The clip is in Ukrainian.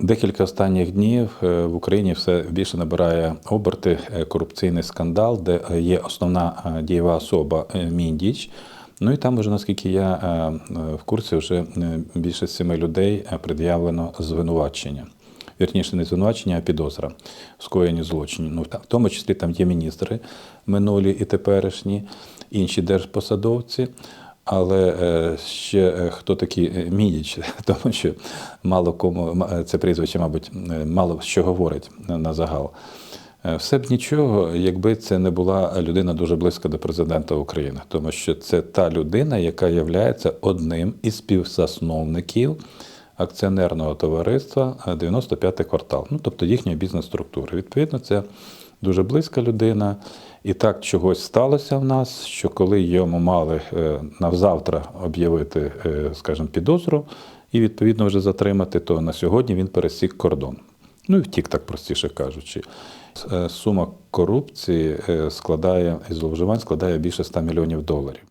Декілька останніх днів е, в Україні все більше набирає оберти е, корупційний скандал, де е, є основна дієва особа Міндіч. Ну і там вже, наскільки я в курсі, вже більше семи людей пред'явлено звинувачення. Вірніше, не звинувачення, а підозра в скоєнні злочинів. Ну, в тому числі там є міністри минулі і теперішні, інші держпосадовці. Але е, ще е, хто такий е, Мідіч, тому що мало кому це прізвище, мабуть, мало що говорить на загал. Все б нічого, якби це не була людина дуже близька до президента України, тому що це та людина, яка є одним із співзасновників акціонерного товариства е, 95-й квартал, ну тобто їхньої бізнес-структури. Відповідно, це дуже близька людина. І так чогось сталося в нас, що коли йому мали е, навзавтра об'явити, е, скажімо, підозру і відповідно вже затримати, то на сьогодні він пересік кордон. Ну і втік, так простіше кажучи. Е, Сума корупції складає і зловживань складає більше 100 мільйонів доларів.